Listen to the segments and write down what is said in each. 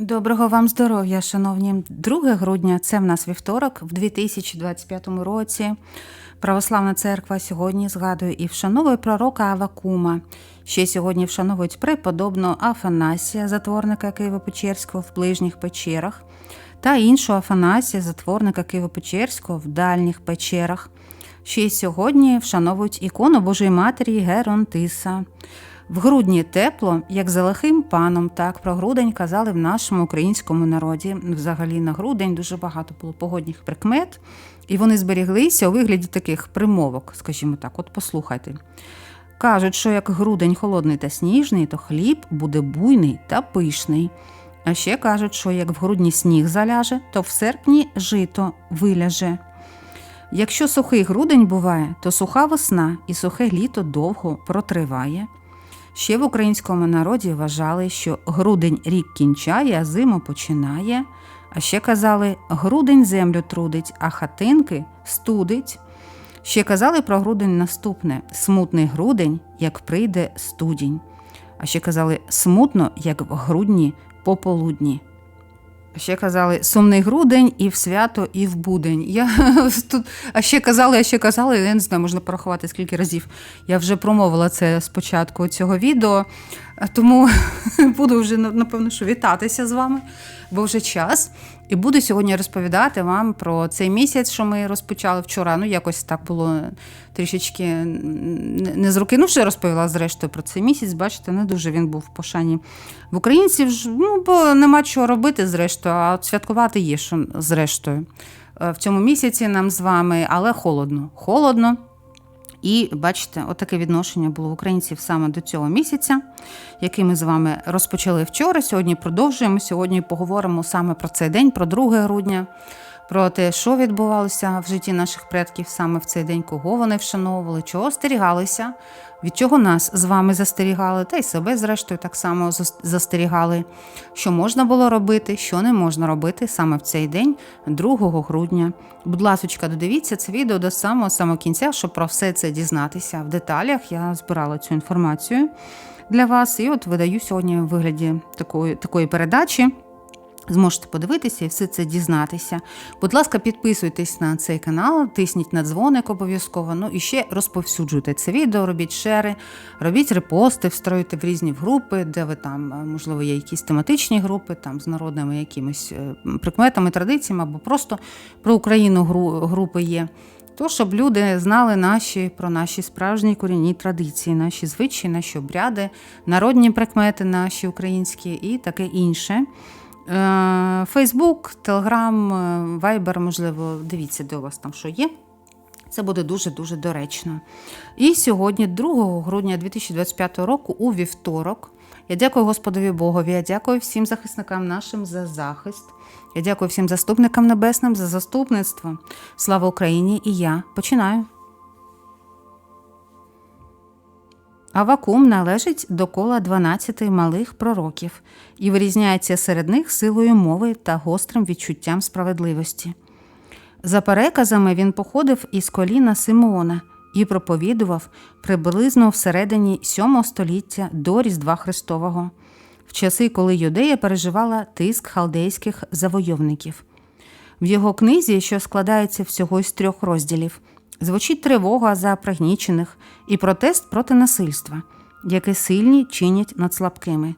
Доброго вам здоров'я, шановні. 2 грудня це в нас вівторок, в 2025 році. Православна церква сьогодні згадує і вшановує пророка Авакума. Ще сьогодні вшановують преподобного Афанасія, затворника Києво-Печерського в ближніх печерах, та іншого Афанасія, затворника Києво-Печерського в дальніх печерах. Ще сьогодні вшановують ікону Божої Матері Геронтиса. В грудні тепло, як за лихим паном, так про грудень казали в нашому українському народі. Взагалі на грудень дуже багато було погодних прикмет, і вони зберіглися у вигляді таких примовок, скажімо так, от послухайте. Кажуть, що як грудень холодний та сніжний, то хліб буде буйний та пишний. А ще кажуть, що як в грудні сніг заляже, то в серпні жито виляже. Якщо сухий грудень буває, то суха весна і сухе літо довго протриває. Ще в українському народі вважали, що грудень рік кінчає, а зиму починає. А ще казали, грудень землю трудить, а хатинки студить. Ще казали про грудень наступне: смутний грудень, як прийде студінь. А ще казали смутно, як в грудні пополудні. Ще казали сумний грудень і в свято, і в будень. Я тут, а ще казали, а ще казали, я не знаю, можна порахувати скільки разів. Я вже промовила це спочатку цього відео, тому буду вже напевно що вітатися з вами, бо вже час. І буду сьогодні розповідати вам про цей місяць, що ми розпочали вчора. Ну, якось так було трішечки не з руки. Ну, вже розповіла зрештою про цей місяць. Бачите, не дуже він був в пошані в українців. Ну, бо нема чого робити, зрештою, а святкувати є що зрештою. В цьому місяці нам з вами, але холодно. Холодно. І бачите, отаке відношення було в українців саме до цього місяця, який ми з вами розпочали вчора. Сьогодні продовжуємо. Сьогодні поговоримо саме про цей день, про 2 грудня, про те, що відбувалося в житті наших предків саме в цей день, кого вони вшановували, чого остерігалися, від чого нас з вами застерігали, та й себе, зрештою, так само застерігали, що можна було робити, що не можна робити саме в цей день, 2 грудня. Будь ласка, додивіться це відео до самого самого кінця, щоб про все це дізнатися в деталях. Я збирала цю інформацію для вас, і от видаю сьогодні в вигляді такої, такої передачі. Зможете подивитися і все це дізнатися. Будь ласка, підписуйтесь на цей канал, тисніть на дзвоник обов'язково. Ну і ще розповсюджуйте це відео, робіть шери, робіть репости, встроюйте в різні групи, де ви там, е, можливо, є якісь тематичні групи, там з народними якимись е, прикметами, традиціями, або просто про Україну групи є. То, щоб люди знали наші про наші справжні корінні традиції, наші звичаї, наші обряди, народні прикмети, наші українські і таке інше. Фейсбук, Телеграм, Вайбер, можливо, дивіться, де у вас там що є. Це буде дуже-дуже доречно. І сьогодні, 2 грудня 2025 року, у вівторок, я дякую Господові Богові, я дякую всім захисникам нашим за захист. Я дякую всім заступникам небесним за заступництво. Слава Україні! І я починаю. Авакум належить до кола 12 малих пророків і вирізняється серед них силою мови та гострим відчуттям справедливості. За переказами він походив із коліна Симеона і проповідував приблизно всередині 7 століття до Різдва Христового, в часи, коли Юдея переживала тиск халдейських завойовників. В його книзі, що складається всього з трьох розділів, звучить тривога за пригнічених і протест проти насильства, яке сильні чинять над слабкими.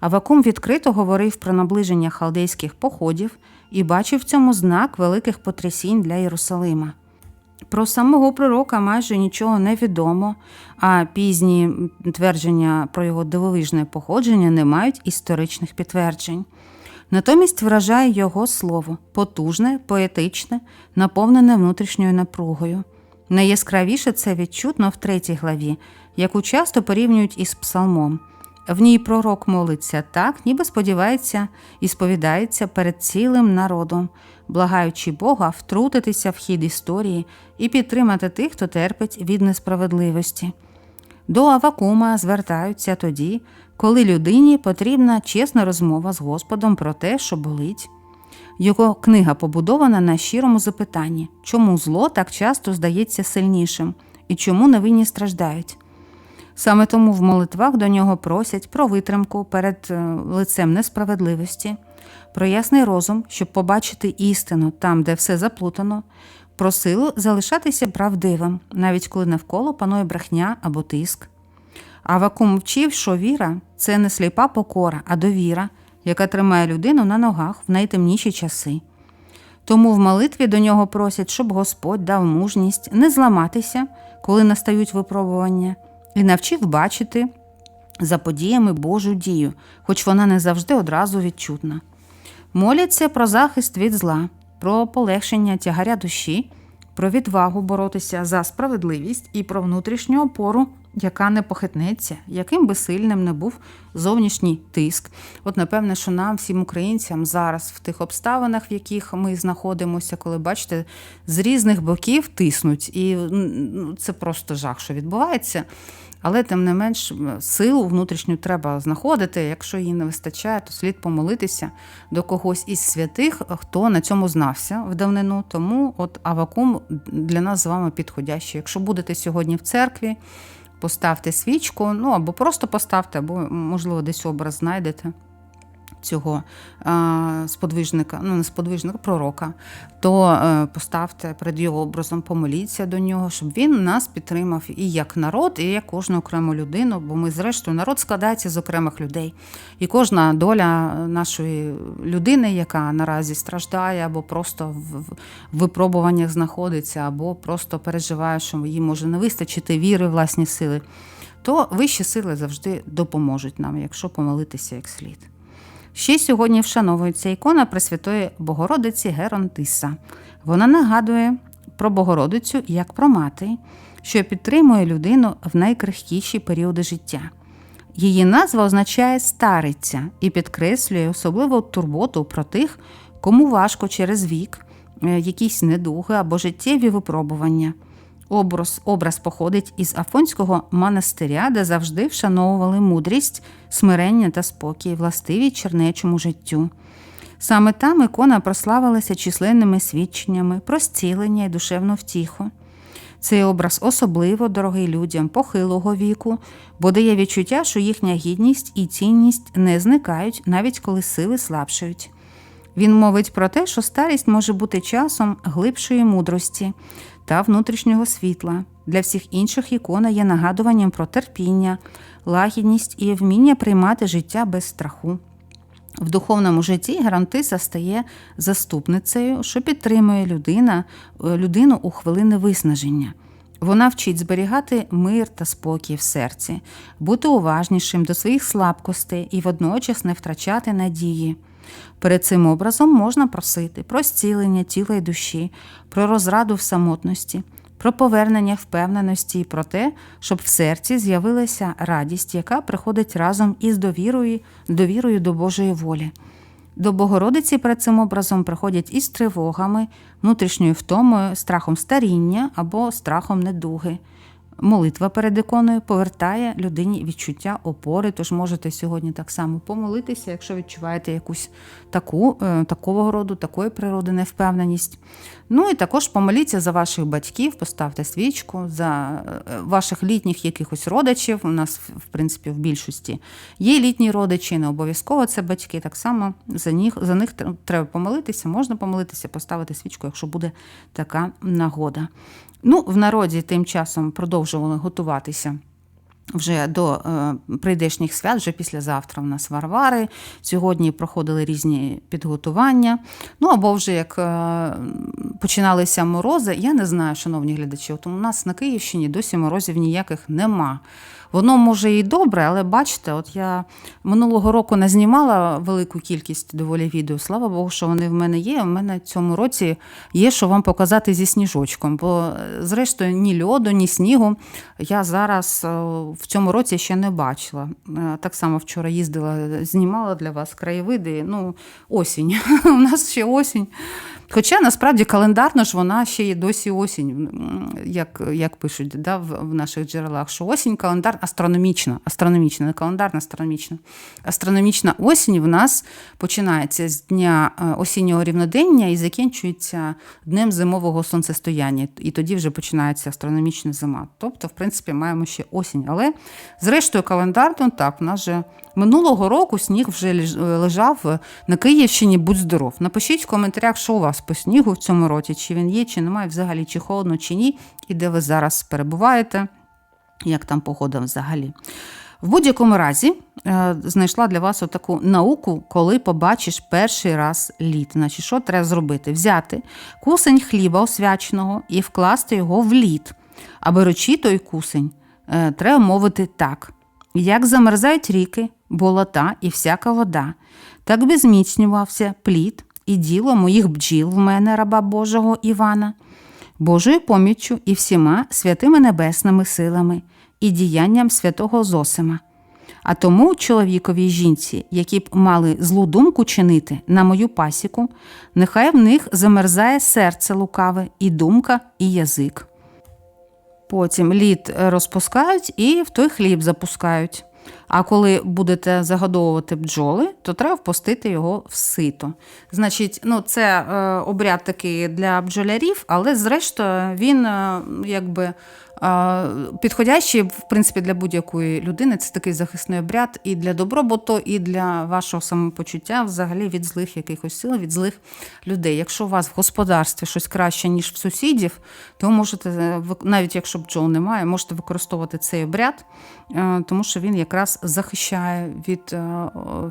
Авакум відкрито говорив про наближення халдейських походів і бачив в цьому знак великих потрясінь для Єрусалима. Про самого пророка майже нічого не відомо, а пізні твердження про його дивовижне походження не мають історичних підтверджень. Натомість вражає його слово потужне, поетичне, наповнене внутрішньою напругою. Найяскравіше це відчутно в третій главі, яку часто порівнюють із псалмом. В ній пророк молиться так, ніби сподівається і сповідається перед цілим народом, благаючи Бога втрутитися в хід історії і підтримати тих, хто терпить від несправедливості. До Авакума звертаються тоді, коли людині потрібна чесна розмова з Господом про те, що болить. Його книга побудована на щирому запитанні, чому зло так часто здається сильнішим і чому невинні страждають. Саме тому в молитвах до нього просять про витримку перед е, лицем несправедливості, про ясний розум, щоб побачити істину там, де все заплутано, про силу залишатися правдивим, навіть коли навколо панує брехня або тиск. Авакум вчив, що віра це не сліпа покора, а довіра, яка тримає людину на ногах в найтемніші часи. Тому в молитві до нього просять, щоб Господь дав мужність не зламатися, коли настають випробування, і навчив бачити за подіями Божу дію, хоч вона не завжди одразу відчутна. Моляться про захист від зла, про полегшення тягаря душі, про відвагу боротися за справедливість і про внутрішню опору, яка не похитнеться, яким би сильним не був зовнішній тиск. От, напевне, що нам, всім українцям, зараз в тих обставинах, в яких ми знаходимося, коли бачите, з різних боків тиснуть, і ну, це просто жах, що відбувається. Але тим не менш силу внутрішню треба знаходити. Якщо її не вистачає, то слід помолитися до когось із святих, хто на цьому знався в давнину. Тому от Авакум для нас з вами підходящий. Якщо будете сьогодні в церкві, поставте свічку, ну або просто поставте, або, можливо, десь образ знайдете цього е, сподвижника, ну не сподвижника, пророка, то е, поставте перед його образом, помоліться до нього, щоб він нас підтримав і як народ, і як кожну окрему людину. Бо ми, зрештою, народ складається з окремих людей. І кожна доля нашої людини, яка наразі страждає, або просто в випробуваннях знаходиться, або просто переживає, що їй може не вистачити віри, власні сили. То вищі сили завжди допоможуть нам, якщо помолитися як слід. Ще сьогодні вшановується ікона Пресвятої Богородиці Геронтиса. Вона нагадує про Богородицю як про мати, що підтримує людину в найкрихкіші періоди життя. Її назва означає стариця і підкреслює особливу турботу про тих, кому важко через вік, е, якісь недуги або життєві випробування. Образ образ походить із Афонського монастиря, де завжди вшановували мудрість, смирення та спокій, властиві чернечому життю. Саме там ікона прославилася численними свідченнями про зцілення і душевну втіху. Цей образ особливо дорогий людям похилого віку, бо дає відчуття, що їхня гідність і цінність не зникають, навіть коли сили слабшають. Він мовить про те, що старість може бути часом глибшої мудрості, та внутрішнього світла. Для всіх інших ікона є нагадуванням про терпіння, лагідність і вміння приймати життя без страху. В духовному житті Гарантиса стає заступницею, що підтримує людина, е, людину у хвилини виснаження. Вона вчить зберігати мир та спокій в серці, бути уважнішим до своїх слабкостей і водночас не втрачати надії. Перед цим образом можна просити про зцілення тіла і душі, про розраду в самотності, про повернення впевненості і про те, щоб в серці з'явилася радість, яка приходить разом із довірою, довірою до Божої волі. До Богородиці перед цим образом приходять із тривогами, внутрішньою втомою, страхом старіння або страхом недуги. Молитва перед іконою повертає людині відчуття опори, тож можете сьогодні так само помолитися, якщо відчуваєте якусь таку, е, такого роду, такої природи невпевненість. Ну і також помоліться за ваших батьків, поставте свічку, за е, ваших літніх якихось родичів. У нас, в принципі, в більшості є літні родичі, не обов'язково це батьки. Так само за них, за них треба помолитися, можна помолитися, поставити свічку, якщо буде така нагода. Ну, в народі тим часом продовжували готуватися. Вже до е, прийдешніх свят, вже післязавтра в нас Варвари. Сьогодні проходили різні підготування. Ну або вже як е, починалися морози, я не знаю, шановні глядачі, от у нас на Київщині досі морозів ніяких нема. Воно може і добре, але бачите, от я минулого року не знімала велику кількість доволі відео. Слава Богу, що вони в мене є. У мене цьому році є, що вам показати зі сніжочком. Бо, зрештою, ні льоду, ні снігу я зараз е, в цьому році ще не бачила. Е, так само вчора їздила, знімала для вас краєвиди. Ну, осінь. У нас ще осінь. Хоча насправді календарно ж вона ще є досі осінь, як, як пишуть да, в, в наших джерелах, що осінь календар астрономічна, астрономічна, не календарна, астрономічна. Астрономічна осінь в нас починається з дня е, осіннього рівнодення і закінчується днем зимового сонцестояння. І тоді вже починається астрономічна зима. Тобто, в принципі, маємо ще осінь. Але зрештою, календарно так, в нас же минулого року сніг вже лежав на Київщині. Будь здоров. Напишіть в коментарях, що у вас по снігу в цьому році, чи він є, чи немає, взагалі, чи холодно, чи ні, і де ви зараз перебуваєте, як там погода взагалі. В будь-якому разі е, знайшла для вас отаку науку, коли побачиш перший раз лід. Значить, що треба зробити? Взяти кусень хліба освяченого і вкласти його в лід. А беручи той кусень, е, треба мовити так: як замерзають ріки, болота і всяка вода, так би зміцнювався плід і діло моїх бджіл в мене, раба Божого Івана, Божою поміччю і всіма святими небесними силами і діянням святого Зосима. А тому чоловікові й жінці, які б мали злу думку чинити на мою пасіку, нехай в них замерзає серце лукаве, і думка, і язик. Потім лід розпускають і в той хліб запускають. А коли будете загодовувати бджоли, то треба впустити його в сито. Значить, ну це е, обряд такий для бджолярів, але зрештою він е, якби підходящий, в принципі, для будь-якої людини. Це такий захисний обряд і для добробуту, і для вашого самопочуття, взагалі від злих якихось сил, від злих людей. Якщо у вас в господарстві щось краще, ніж в сусідів, то ви можете, е, навіть якщо бджол немає, можете використовувати цей обряд, е, тому що він якраз захищає від е,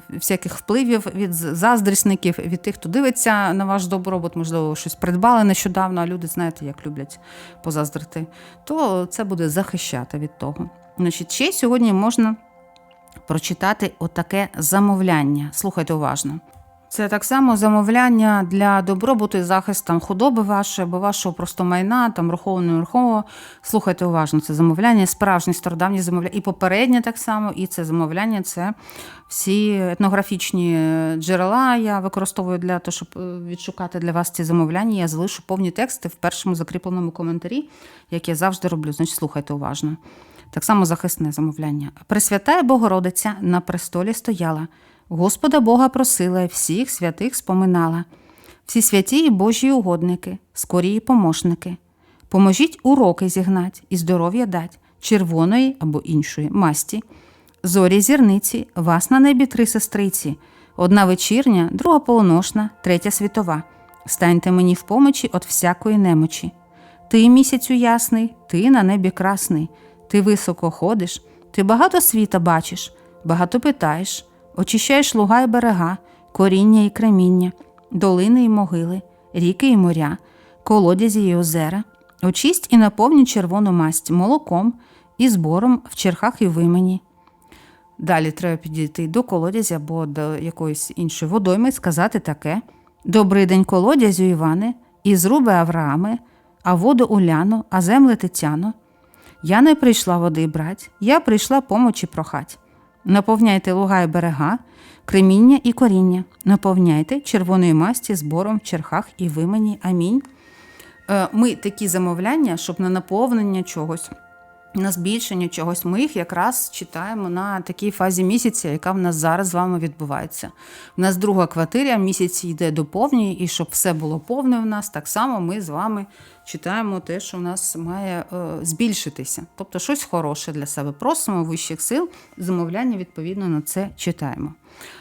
всяких впливів, від заздрісників, від тих, хто дивиться на ваш добробут, можливо, щось придбали нещодавно, а люди, знаєте, як люблять позаздрити, то це буде захищати від того. Значить, ще сьогодні можна прочитати отаке замовляння. Слухайте уважно. Це так само замовляння для добробуту і захист там, худоби вашої або вашого просто майна, там рухово нерухомого. Слухайте уважно, це замовляння, справжнє стародавнє замовляння. І попереднє так само, і це замовляння це всі етнографічні джерела. Я використовую для того, щоб е, відшукати для вас ці замовляння. Я залишу повні тексти в першому закріпленому коментарі, як я завжди роблю. Значить, слухайте уважно. Так само захисне замовляння. Пресвятая Богородиця на престолі стояла. Господа Бога просила всіх святих споминала. Всі святі і Божі угодники, скорі і помощники. Поможіть уроки зігнать і здоров'я дать, червоної або іншої масті. Зорі зірниці, вас на небі три сестриці, одна вечірня, друга полуношна, третя світова. Станьте мені в помочі от всякої немочі. Ти місяцю ясний, ти на небі красний, ти високо ходиш, ти багато світа бачиш, багато питаєш, очищаєш луга й берега, коріння і креміння, долини і могили, ріки і моря, колодязі й озера, очисть і наповнюй червону масть молоком і збором в черхах і вимені. Далі треба підійти до колодязя або до якоїсь іншої водойми і сказати таке: Добрий день, колодязю, Іване, і зруби Аврааме, а воду Уляну, а земли Тетяно. Я не прийшла води брать, я прийшла помочі прохать. Наповняйте луга і берега, креміння і коріння, наповняйте червоної масті збором в черхах і вимені. Амінь. Е, Ми такі замовляння, щоб на наповнення чогось, на збільшення чогось, ми їх якраз читаємо на такій фазі місяця, яка в нас зараз з вами відбувається. У нас друга квартира, місяць йде до повні, і щоб все було повне в нас, так само ми з вами читаємо те, що в нас має е, збільшитися. Тобто щось хороше для себе. Просимо вищих сил, замовляння відповідно на це читаємо.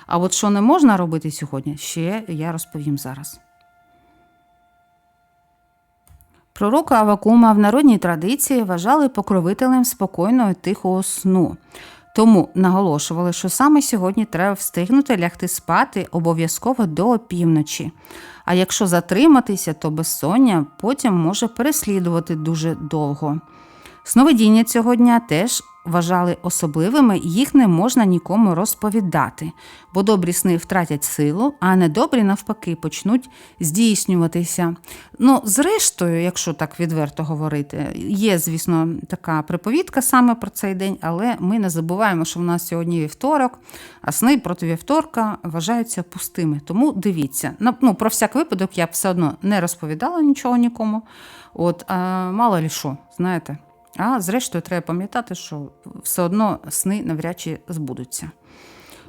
А от що не можна робити сьогодні, ще я розповім зараз. Пророка Авакума в народній традиції вважали покровителем спокійного тихого сну. Тому наголошували, що саме сьогодні треба встигнути лягти спати обов'язково до опівночі. А якщо затриматися, то безсоння потім може переслідувати дуже довго. Сновидіння цього дня теж вважали особливими, їх не можна нікому розповідати, бо добрі сни втратять силу, а недобрі, навпаки, почнуть здійснюватися. Ну, зрештою, якщо так відверто говорити, є, звісно, така приповідка саме про цей день, але ми не забуваємо, що в нас сьогодні вівторок, а сни проти вівторка вважаються пустими. Тому дивіться, ну, про всяк випадок я б все одно не розповідала нічого нікому. От, а мало лі що, знаєте. А зрештою, треба пам'ятати, що все одно сни навряд чи збудуться.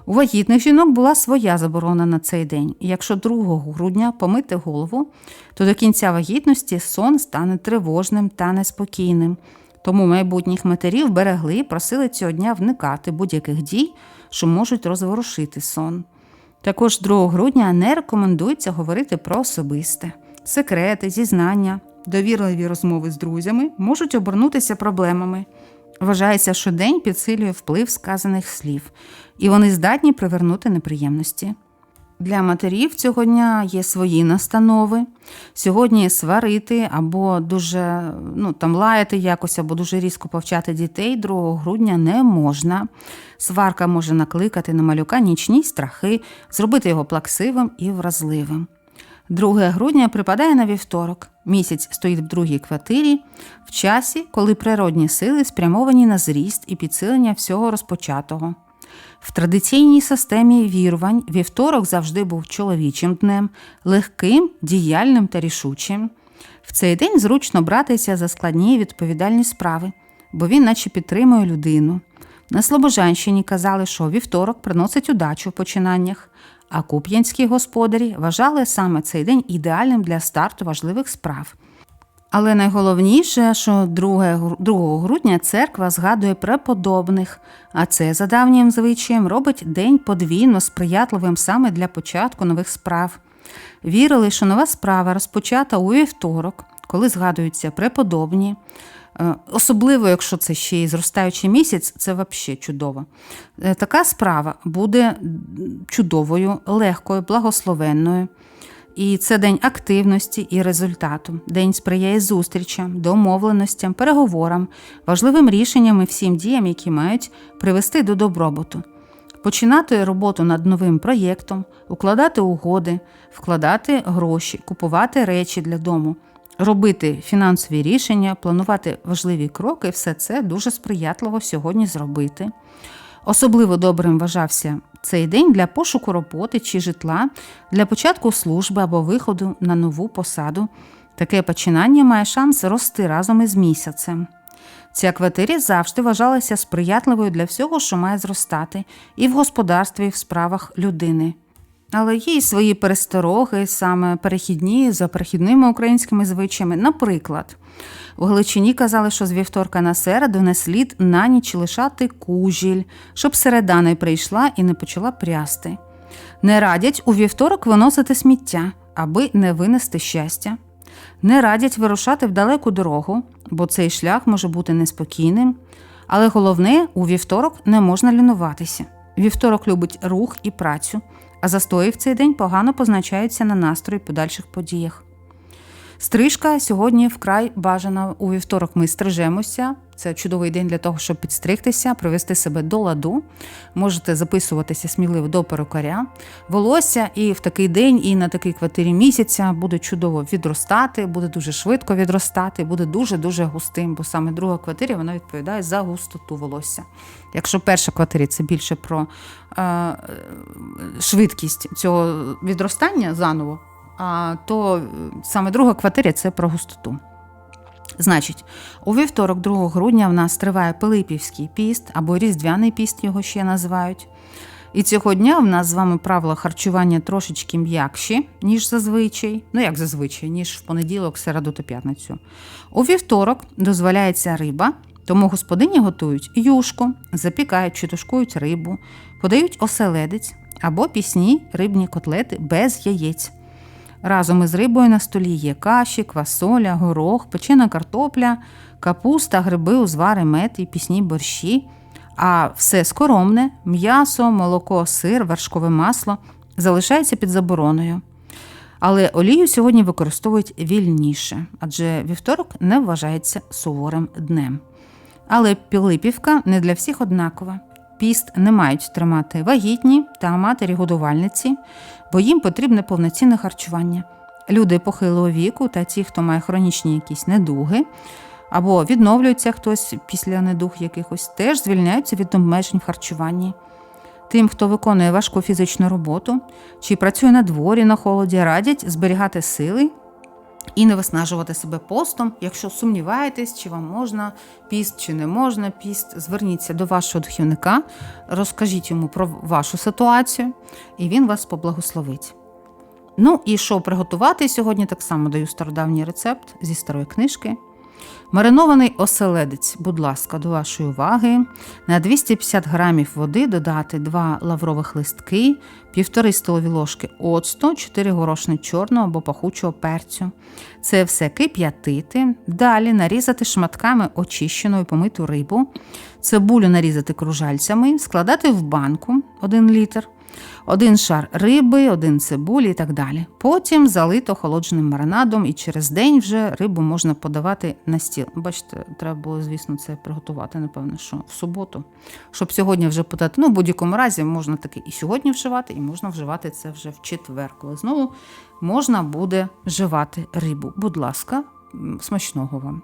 У вагітних жінок була своя заборона на цей день. Якщо 2 грудня помити голову, то до кінця вагітності сон стане тривожним та неспокійним. Тому майбутніх матерів берегли і просили цього дня вникати будь-яких дій, що можуть розворушити сон. Також 2 грудня не рекомендується говорити про особисте, секрети, зізнання, довірливі розмови з друзями можуть обернутися проблемами. Вважається, що день підсилює вплив сказаних слів, і вони здатні привернути неприємності. Для матерів цього дня є свої настанови. Сьогодні сварити або дуже ну, там лаяти якось, або дуже різко повчати дітей 2 грудня не можна. Сварка може накликати на малюка нічні страхи, зробити його плаксивим і вразливим. 2 грудня припадає на вівторок. Місяць стоїть в другій квартирі, в часі, коли природні сили спрямовані на зріст і підсилення всього розпочатого. В традиційній системі вірувань вівторок завжди був чоловічим днем, легким, діяльним та рішучим. В цей день зручно братися за складні і відповідальні справи, бо він наче підтримує людину. На Слобожанщині казали, що вівторок приносить удачу в починаннях, а куп'янські господарі вважали саме цей день ідеальним для старту важливих справ. Але найголовніше, що 2 грудня церква згадує преподобних, а це за давнім звичаєм робить день подвійно сприятливим саме для початку нових справ. Вірили, що нова справа розпочата у вівторок, коли згадуються преподобні. Е, особливо, якщо це ще й зростаючий місяць, це взагалі чудово. Е, така справа буде чудовою, легкою, благословенною. І це день активності і результату. День сприяє зустрічам, домовленостям, переговорам, важливим рішенням і всім діям, які мають привести до добробуту. Починати роботу над новим проєктом, укладати угоди, вкладати гроші, купувати речі для дому, робити фінансові рішення, планувати важливі кроки, все це дуже сприятливо сьогодні зробити. Особливо добрим вважався цей день для пошуку роботи чи житла, для початку служби або виходу на нову посаду. Таке починання має шанс рости разом із місяцем. Ця квартирі завжди вважалася сприятливою для всього, що має зростати, і в господарстві, і в справах людини. Але є й свої перестороги, саме перехідні за перехідними українськими звичаями. Наприклад, у Галичині казали, що з вівторка на середу не слід на ніч лишати кужіль, щоб середа не прийшла і не почала прясти. Не радять у вівторок виносити сміття, аби не винести щастя. Не радять вирушати в далеку дорогу, бо цей шлях може бути неспокійним. Але головне, у вівторок не можна лінуватися. Вівторок любить рух і працю а застої в цей день погано позначаються на настрої подальших подіях. Стрижка сьогодні вкрай бажана. У вівторок ми стрижемося. Це чудовий день для того, щоб підстригтися, привести себе до ладу. Можете записуватися сміливо до перукаря. Волосся і в такий день, і на такій квартирі місяця буде чудово відростати, буде дуже швидко відростати, буде дуже-дуже густим, бо саме друга квартира вона відповідає за густоту волосся. Якщо перша квартира це більше про е, швидкість цього відростання заново, то саме друга квартира це про густоту. Значить, у вівторок, 2 грудня, в нас триває Пилипівський піст або Різдвяний піст його ще називають. І цього дня в нас з вами правила харчування трошечки м'якші, ніж зазвичай, ну як зазвичай, ніж в понеділок, середу та п'ятницю. У вівторок дозволяється риба, тому господині готують юшку, запікають чи тушкують рибу, подають оселедець або пісні рибні котлети без яєць. Разом із рибою на столі є каші, квасоля, горох, печена картопля, капуста, гриби, узвари, мед і пісні борщі. А все скоромне м'ясо, молоко, сир, вершкове масло залишається під забороною. Але олію сьогодні використовують вільніше, адже вівторок не вважається суворим днем. Але Пилипівка не для всіх однакова. Піст не мають тримати вагітні та матері-годувальниці, бо їм потрібне повноцінне харчування. Люди похилого віку та ті, хто має хронічні якісь недуги, або відновлюється хтось після недуг якихось, теж звільняються від обмежень в харчуванні. Тим, хто виконує важку фізичну роботу чи працює на дворі на холоді, радять зберігати сили і не виснажувати себе постом. Якщо сумніваєтесь, чи вам можна піст, чи не можна піст, зверніться до вашого духівника, розкажіть йому про вашу ситуацію, і він вас поблагословить. Ну і що приготувати сьогодні, так само даю стародавній рецепт зі старої книжки. Маринований оселедець, будь ласка, до вашої уваги. На 250 грамів води додати 2 лаврових листки, 1,5 столові ложки оцту, 4 горошини чорного або пахучого перцю. Це все кип'ятити. Далі нарізати шматками очищену і помиту рибу, цибулю нарізати кружальцями, складати в банку 1 літр. Один шар риби, один цибулі і так далі. Потім залито охолодженим маринадом, і через день вже рибу можна подавати на стіл. Бачите, треба було, звісно, це приготувати, напевно, що в суботу. Щоб сьогодні вже подати. Ну, в будь-якому разі можна таки і сьогодні вживати, і можна вживати це вже в четвер, коли знову можна буде вживати рибу. Будь ласка, смачного вам.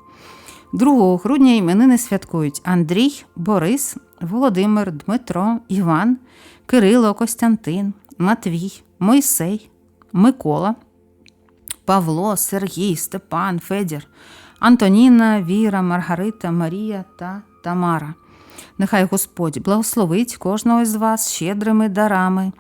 2 грудня іменини святкують Андрій, Борис, Володимир, Дмитро, Іван, Кирило, Костянтин, Матвій, Мойсей, Микола, Павло, Сергій, Степан, Федір, Антоніна, Віра, Маргарита, Марія та Тамара. Нехай Господь благословить кожного з вас щедрими дарами,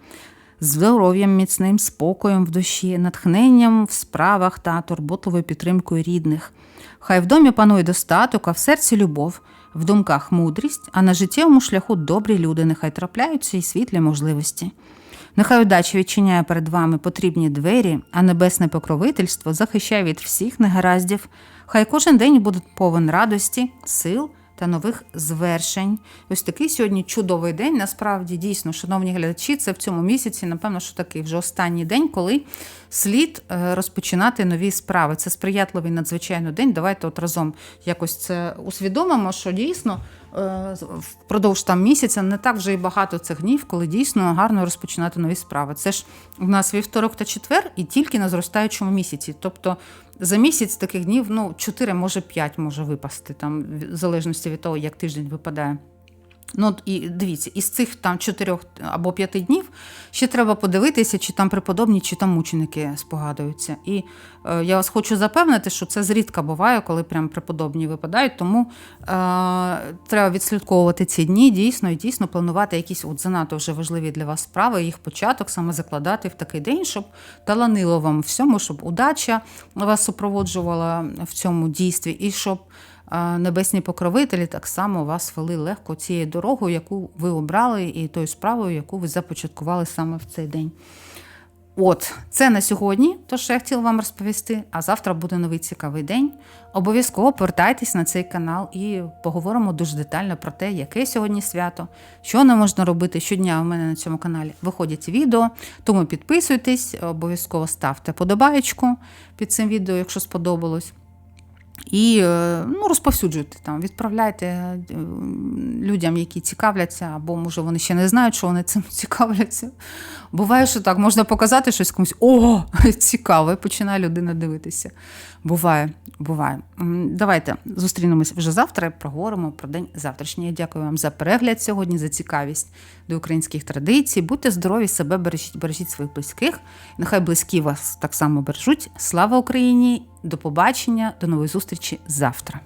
здоров'ям міцним, спокоєм в душі, натхненням в справах та турботливою підтримкою рідних. Хай в домі панує достаток, а в серці любов, в думках мудрість, а на життєвому шляху добрі люди, нехай трапляються і світлі можливості. Нехай удача відчиняє перед вами потрібні двері, а небесне покровительство захищає від всіх негараздів. Хай кожен день буде повен радості, сил та нових звершень. Ось такий сьогодні чудовий день. Насправді, дійсно, шановні глядачі, це в цьому місяці, напевно, що такий вже останній день, коли слід е, розпочинати нові справи. Це сприятливий надзвичайно день. Давайте от разом якось це усвідомимо, що дійсно впродовж там місяця не так вже і багато цих днів, коли дійсно гарно розпочинати нові справи. Це ж у нас вівторок та четвер, і тільки на зростаючому місяці. Тобто за місяць таких днів ну 4, може 5 може випасти, там, в залежності від того, як тиждень випадає. Ну і дивіться, із цих там чотирьох або п'яти днів ще треба подивитися, чи там преподобні, чи там мученики спогадуються. І е, я вас хочу запевнити, що це зрідка буває, коли прям преподобні випадають. Тому е, треба відслідковувати ці дні дійсно і дійсно планувати якісь от занадто вже важливі для вас справи, їх початок саме закладати в такий день, щоб таланило вам всьому, щоб удача вас супроводжувала в цьому дійстві, і щоб небесні покровителі так само вас вели легко цією дорогою, яку ви обрали, і тою справою, яку ви започаткували саме в цей день. От, це на сьогодні, то що я хотіла вам розповісти. А завтра буде новий цікавий день. Обов'язково повертайтесь на цей канал і поговоримо дуже детально про те, яке сьогодні свято, що не можна робити. Щодня у мене на цьому каналі виходять відео. Тому підписуйтесь, обов'язково ставте подобаєчку під цим відео, якщо сподобалось. І е, ну, розповсюджуйте там, відправляйте е, людям, які цікавляться, або може вони ще не знають, що вони цим цікавляться. Буває, що так, можна показати щось комусь, о, цікаво, починає людина дивитися. Буває, буває. Давайте зустрінемось вже завтра і проговоримо про день завтрашній. Я дякую вам за перегляд сьогодні, за цікавість до українських традицій. Будьте здорові, себе бережіть, бережіть своїх близьких. Нехай близькі вас так само бережуть. Слава Україні! До побачення, до нової зустрічі завтра.